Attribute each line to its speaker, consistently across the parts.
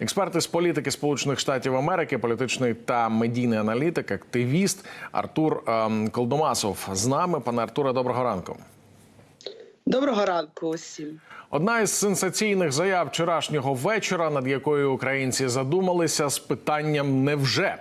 Speaker 1: Експерти з політики Сполучених Штатів Америки, політичний та медійний аналітик, активіст Артур ем, Колдомасов з нами. Пане Артуре, доброго ранку.
Speaker 2: Доброго ранку усім.
Speaker 1: Одна із сенсаційних заяв вчорашнього вечора, над якою українці задумалися з питанням невже.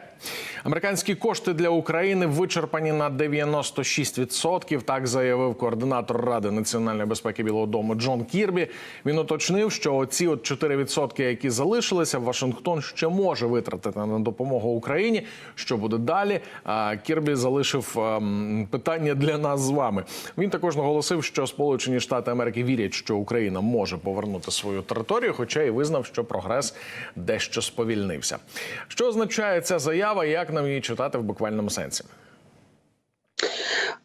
Speaker 1: Американські кошти для України вичерпані на 96%, Так заявив координатор Ради національної безпеки Білого Дому Джон Кірбі. Він уточнив, що оці от 4%, які залишилися, Вашингтон ще може витратити на допомогу Україні. Що буде далі? А Кірбі залишив ем, питання для нас з вами. Він також наголосив, що Сполучені Штати Америки вірять, що Україна може повернути свою територію, хоча і визнав, що прогрес дещо сповільнився. Що означає ця заява? І Як нам її читати в буквальному сенсі?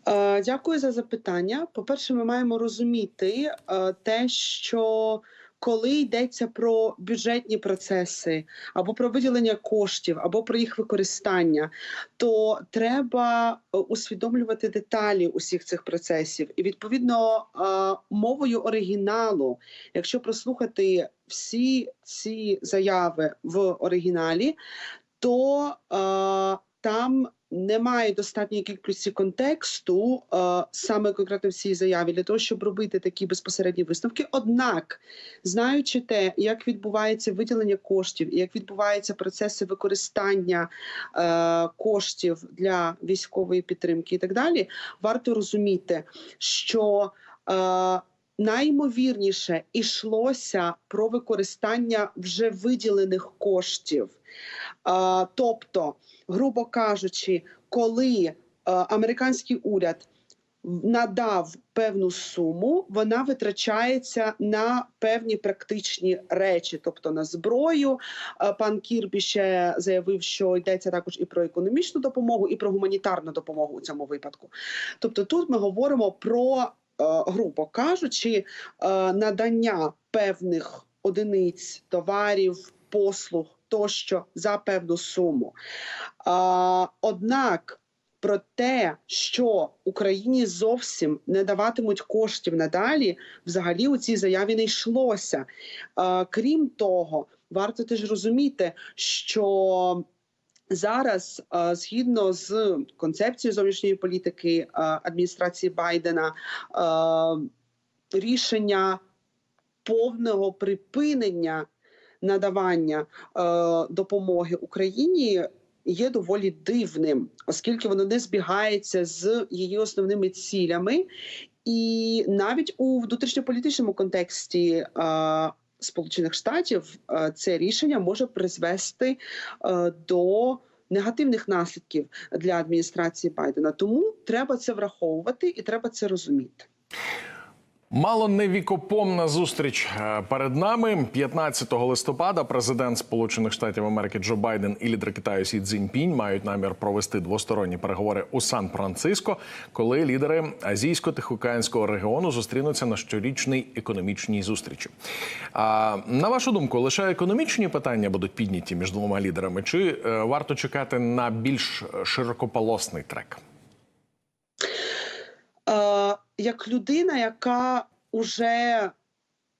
Speaker 2: Е, Дякую за запитання. По-перше, ми маємо розуміти е, те, що коли йдеться про бюджетні процеси або про виділення коштів, або про їх використання, то треба е, усвідомлювати деталі усіх цих процесів. І відповідно мовою оригіналу, якщо прослухати всі ці заяви в оригіналі, то е, там немає достатньої кількості контексту е, саме конкретно в цій заяві для того, щоб робити такі безпосередні висновки. Однак, знаючи те, як відбувається виділення коштів як відбуваються процеси використання е, коштів для військової підтримки і так далі, варто розуміти, що е, Найімовірніше йшлося про використання вже виділених коштів. Тобто, грубо кажучи, коли американський уряд надав певну суму, вона витрачається на певні практичні речі, тобто на зброю. Пан Кірбі ще заявив, що йдеться також і про економічну допомогу, і про гуманітарну допомогу у цьому випадку. Тобто, тут ми говоримо про, грубо кажучи, надання певних одиниць товарів, послуг тощо за певну суму. А, однак про те, що Україні зовсім не даватимуть коштів надалі, взагалі у цій заяві не йшлося. А, крім того, варто теж розуміти, що Зараз, згідно з концепцією зовнішньої політики адміністрації Байдена, рішення повного припинення надавання е, допомоги Україні є доволі дивним, оскільки воно не збігається з її основними цілями, і навіть у внутрішньополітичному контексті. Е, Сполучених Штатів е, це рішення може призвести е, до негативних наслідків для адміністрації Байдена. Тому треба це враховувати і треба це розуміти.
Speaker 1: Мало не вікопомна зустріч е, перед нами. 15 листопада президент Сполучених Штатів Америки Джо Байден і лідер Китаю Сі Цзіньпінь мають намір провести двосторонні переговори у Сан-Франциско, коли лідери азійсько-тихоокеанського регіону зустрінуться на щорічній економічній зустрічі. А на вашу думку, лише економічні питання будуть підняті між двома лідерами, чи е, варто чекати на більш широкополосний трек?
Speaker 2: Як людина, яка уже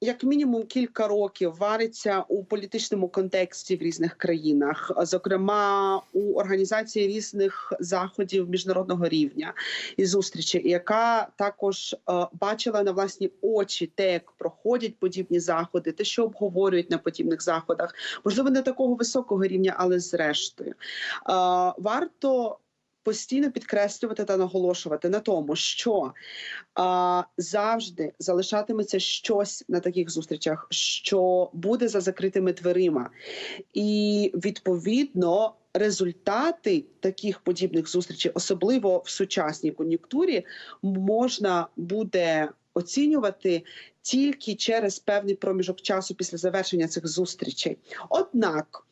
Speaker 2: як мінімум кілька років вариться у політичному контексті в різних країнах, зокрема у організації різних заходів міжнародного рівня і зустрічі, яка також е, бачила на власні очі те, як проходять подібні заходи, те, що обговорюють на подібних заходах, можливо, не такого високого рівня, але зрештою, е, варто постійно підкреслювати та наголошувати на тому, що а, завжди залишатиметься щось на таких зустрічах, що буде за закритими дверима, і відповідно. Результати таких подібних зустрічей, особливо в сучасній кон'юнктурі, можна буде оцінювати тільки через певний проміжок часу після завершення цих зустрічей. Однак,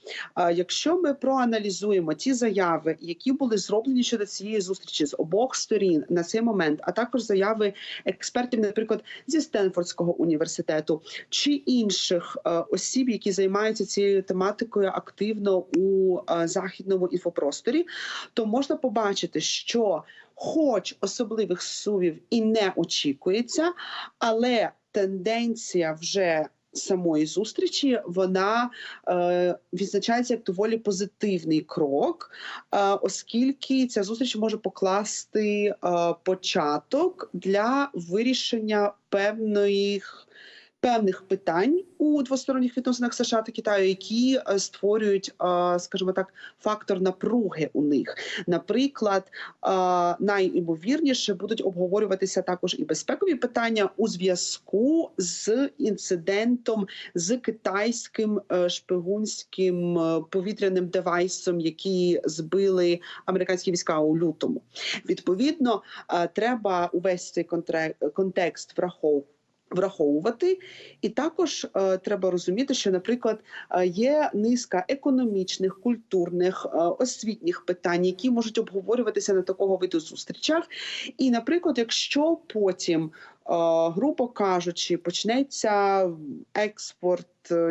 Speaker 2: якщо ми проаналізуємо ті заяви, які були зроблені щодо цієї зустрічі з обох сторін на цей момент, а також заяви експертів, наприклад, зі Стенфордського університету чи інших е, осіб, які займаються цією тематикою активно у е, західному інфопросторі, то можна побачити, що хоч особливих сувів і не очікується, але тенденція вже самої зустрічі вона е, відзначається як доволі позитивний крок, е, оскільки ця зустріч може покласти е, початок для вирішення певних. Певних питань у двосторонніх відносинах США та Китаю, які е, створюють, е, скажімо так, фактор напруги у них. Наприклад, е, найімовірніше будуть обговорюватися також і безпекові питання у зв'язку з інцидентом з китайським шпигунським повітряним девайсом, які збили американські війська у лютому. Відповідно, треба увесь цей контекст враховувати. Враховувати, і також е, треба розуміти, що, наприклад, е, є низка економічних, культурних, е, освітніх питань, які можуть обговорюватися на такого виду зустрічах. І, наприклад, якщо потім, е, грубо кажучи, почнеться експорт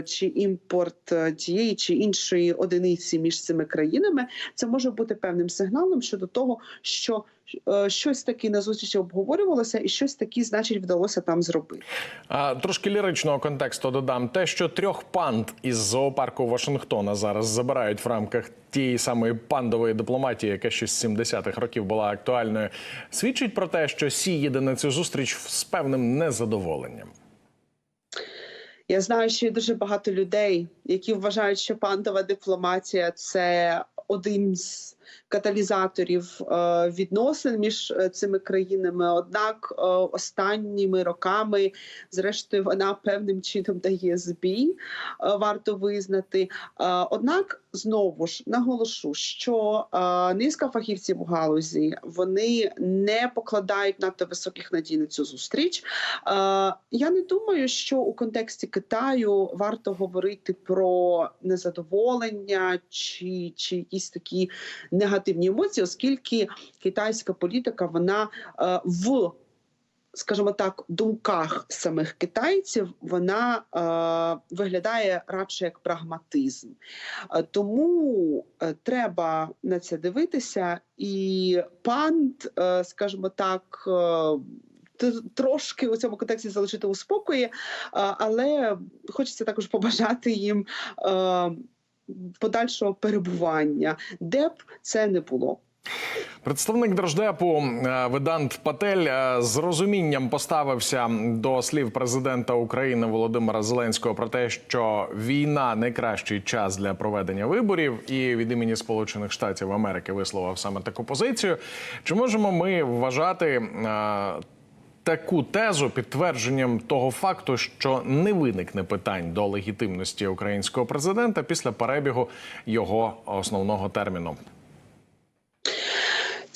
Speaker 2: чи імпорт е, тієї чи іншої одиниці між цими країнами, це може бути певним сигналом щодо того, що е, щось таке на зустрічі обговорювалося, і щось таке, значить, вдалося там зробити.
Speaker 1: А, трошки ліричного контексту додам те, що трьох панд із зоопарку Вашингтона зараз забирають в рамках тієї самої пандової дипломатії, яка ще з 70-х років була актуальною, свідчить про те, що Сі їде на цю зустріч з певним незадоволенням.
Speaker 2: Я знаю, що є дуже багато людей, які вважають, що пандова дипломатія це один з каталізаторів е, відносин між е, цими країнами. Однак е, останніми роками, зрештою, вона певним чином дає збій, варто визнати. Однак знову ж наголошу, що е, низка фахівців у галузі вони не покладають надто високих надій на цю зустріч. Е, Я не думаю, що у контексті Китаю варто говорити про незадоволення чи, чи якісь такі негативні емоції, оскільки китайська політика вона е, в скажімо так, думках самих китайців вона е, виглядає радше як прагматизм. Е, тому е, треба на це дивитися, і панд, е, скажімо так. Е, Трошки у цьому контексті залишити у спокої, е, але хочеться також побажати їм подальшого перебування, де б це не було.
Speaker 1: Представник держдепу е, Ведант Патель е, з розумінням поставився до слів президента України Володимира Зеленського про те, що війна найкращий час для проведення виборів, і від імені Сполучених Штатів Америки висловив саме таку позицію. Чи можемо ми вважати? е, Таку тезу підтвердженням того факту, що не виникне питань до легітимності українського президента після перебігу його основного терміну.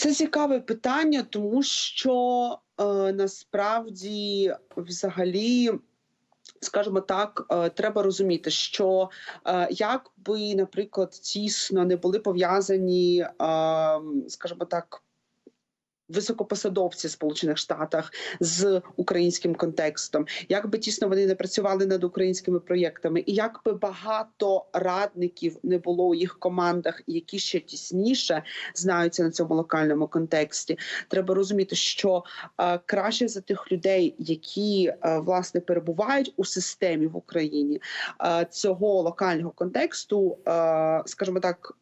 Speaker 2: Це цікаве питання, тому що е, насправді взагалі. Скажімо так, е, треба розуміти, що е, як би, наприклад, тісно не були пов'язані, е, скажімо так, високопосадовці Сполучених Штатах з українським контекстом, як би тісно вони не працювали над українськими проєктами, і як би багато радників не було у їх командах, які ще тісніше знаються на цьому локальному контексті, треба розуміти, що е, краще за тих людей, які е, власне перебувають у системі в Україні е, цього локального контексту, е, скажімо так.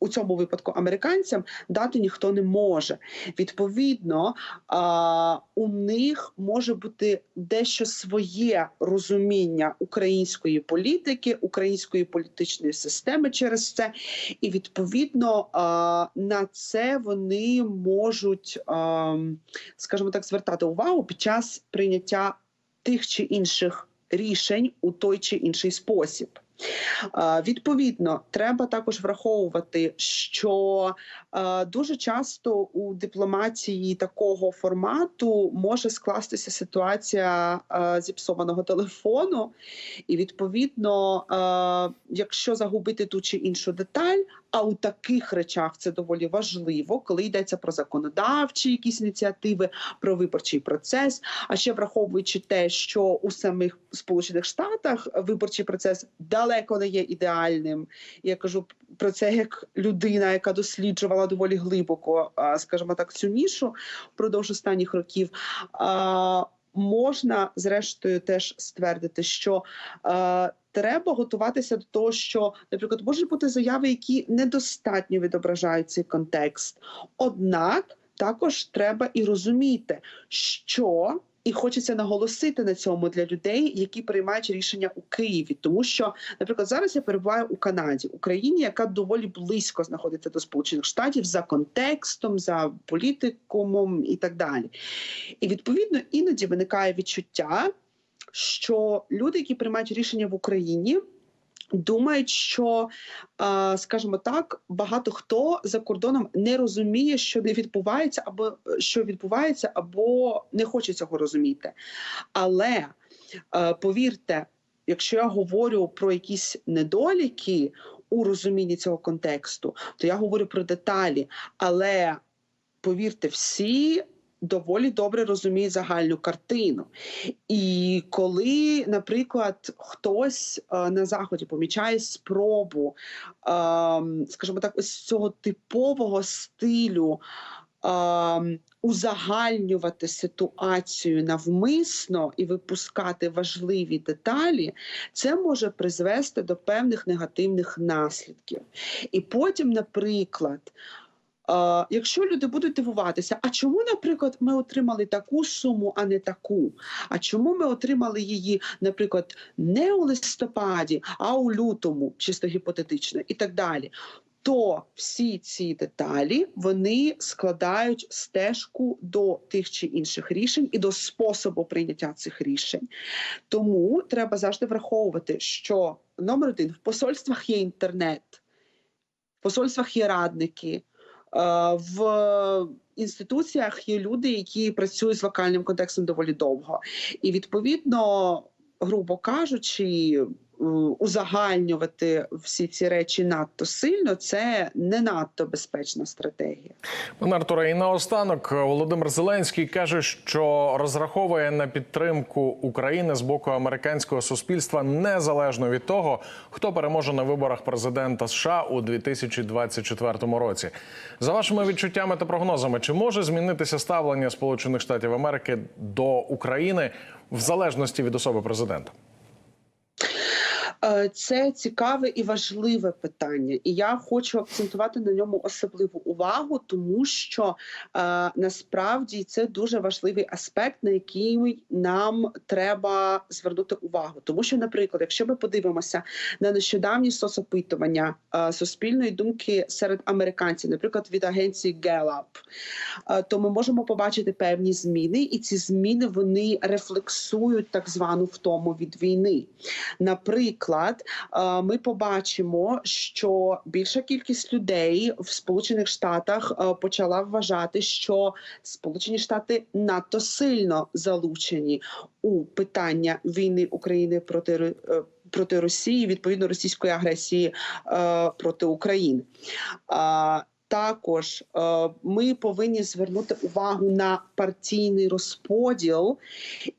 Speaker 2: У цьому випадку американцям дати ніхто не може. Відповідно, у них може бути дещо своє розуміння української політики, української політичної системи через це, і відповідно на це вони можуть, скажімо так, звертати увагу під час прийняття тих чи інших рішень у той чи інший спосіб. Е, Відповідно, треба також враховувати, що дуже часто у дипломатії такого формату може скластися ситуація е, зіпсованого телефону, і відповідно, е, якщо загубити ту чи іншу деталь, а у таких речах це доволі важливо, коли йдеться про законодавчі якісь ініціативи, про виборчий процес. А ще враховуючи те, що у самих Сполучених Штатах виборчий процес далеко не є ідеальним. Я кажу про це як людина, яка досліджувала доволі глибоко, скажімо так, цю нішу впродовж останніх років. Можна зрештою теж ствердити, що е, треба готуватися до того, що, наприклад, можуть бути заяви, які недостатньо відображають цей контекст. Однак також треба і розуміти, що. І хочеться наголосити на цьому для людей, які приймають рішення у Києві, тому що, наприклад, зараз я перебуваю у Канаді, Україні, яка доволі близько знаходиться до Сполучених Штатів за контекстом, за політикумом і так далі. І відповідно іноді виникає відчуття, що люди, які приймають рішення в Україні, думають, що, е, скажімо так, багато хто за кордоном не розуміє, що не відбувається, або е, що відбувається, або не хоче цього розуміти. Але е, повірте, якщо я говорю про якісь недоліки у розумінні цього контексту, то я говорю про деталі. Але повірте, всі доволі добре розуміють загальну картину. І коли, наприклад, хтось е, на заході помічає спробу, е, скажімо так, ось цього типового стилю. е, Узагальнювати ситуацію навмисно і випускати важливі деталі, це може призвести до певних негативних наслідків. І потім, наприклад, якщо люди будуть дивуватися, а чому, наприклад, ми отримали таку суму, а не таку? А чому ми отримали її, наприклад, не у листопаді, а у лютому, чисто гіпотетично, і так далі. То всі ці деталі вони складають стежку до тих чи інших рішень і до способу прийняття цих рішень. Тому треба завжди враховувати, що номер один в посольствах є інтернет, в посольствах є радники. Е, В інституціях є люди, які працюють з локальним контекстом доволі довго, і відповідно, грубо кажучи, узагальнювати всі ці речі надто сильно це не надто безпечна стратегія.
Speaker 1: Пане Артуре, і наостанок Володимир Зеленський каже, що розраховує на підтримку України з боку американського суспільства незалежно від того, хто переможе на виборах президента США у 2024 році. За вашими відчуттями та прогнозами, чи може змінитися ставлення Сполучених Штатів Америки до України в залежності від особи президента?
Speaker 2: Е, Це цікаве і важливе питання, і я хочу акцентувати на ньому особливу увагу, тому що е, насправді це дуже важливий аспект, на який нам треба звернути увагу. Тому що, наприклад, якщо ми подивимося на нещодавні соцопитування е, суспільної думки серед американців, наприклад, від агенції Gallup, то ми можемо побачити певні зміни, і ці зміни вони рефлексують так звану втому від війни. Наприклад, е, ми побачимо, що більша кількість людей в Сполучених Штатах е, почала вважати, що Сполучені Штати надто сильно залучені у питання війни України проти Ро- е, проти Росії, відповідно російської агресії проти України. Також е, ми повинні звернути увагу на партійний розподіл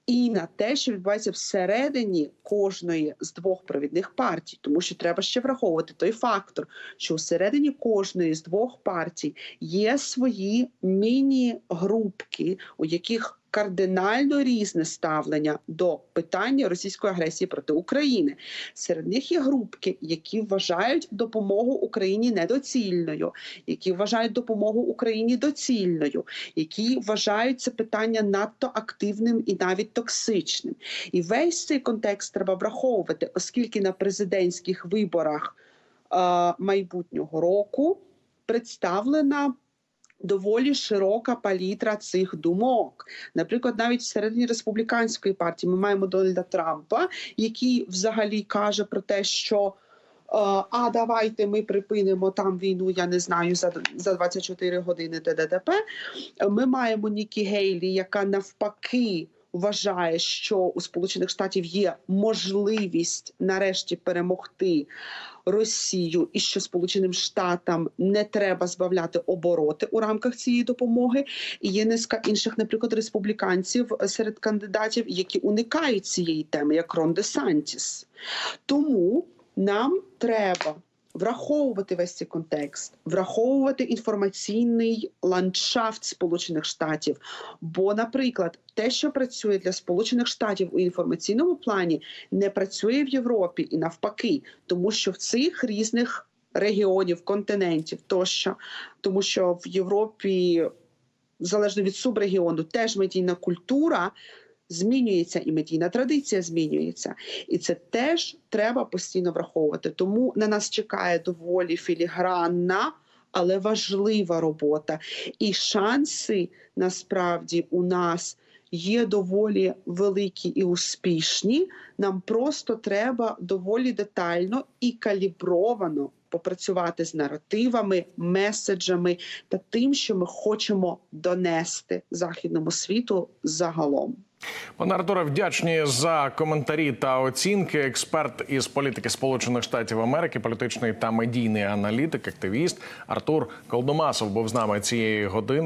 Speaker 2: і на те, що відбувається всередині кожної з двох провідних партій, тому що треба ще враховувати той фактор, що всередині кожної з двох партій є свої міні-групки, у яких кардинально різне ставлення до питання російської агресії проти України. Серед них є групки, які вважають допомогу Україні недоцільною, які вважають допомогу Україні доцільною, які вважають це питання надто активним і навіть токсичним. І весь цей контекст треба враховувати, оскільки на президентських виборах е, майбутнього року представлена. Доволі широка палітра цих думок. Наприклад, навіть всередині республіканської партії ми маємо Дональда Трампа, який взагалі каже про те, що е, а давайте ми припинимо там війну, я не знаю, за, за 24 години ТДТП. Ми маємо Нікі Гейлі, яка навпаки вважає, що у Сполучених Штатів є можливість нарешті перемогти Росію, і що Сполученим Штатам не треба збавляти обороти у рамках цієї допомоги. І є низка інших, наприклад, республіканців серед кандидатів, які уникають цієї теми, як Рон Де Сантіс. Тому нам треба враховувати весь цей контекст, враховувати інформаційний ландшафт Сполучених Штатів. Бо, наприклад, те, що працює для Сполучених Штатів у інформаційному плані, не працює в Європі і навпаки, тому що в цих різних регіонів, континентів тощо, тому що в Європі, залежно від субрегіону, теж медійна культура. Змінюється і медійна традиція змінюється, і це теж треба постійно враховувати. Тому на нас чекає доволі філігранна, але важлива робота. І шанси насправді у нас є доволі великі і успішні. Нам просто треба доволі детально і калібровано попрацювати з наративами, меседжами та тим, що ми хочемо донести західному світу загалом.
Speaker 1: Пане Артуре, вдячні за коментарі та оцінки. Експерт із політики Сполучених Штатів Америки, політичний та медійний аналітик, активіст Артур Колдомасов був з нами цієї години.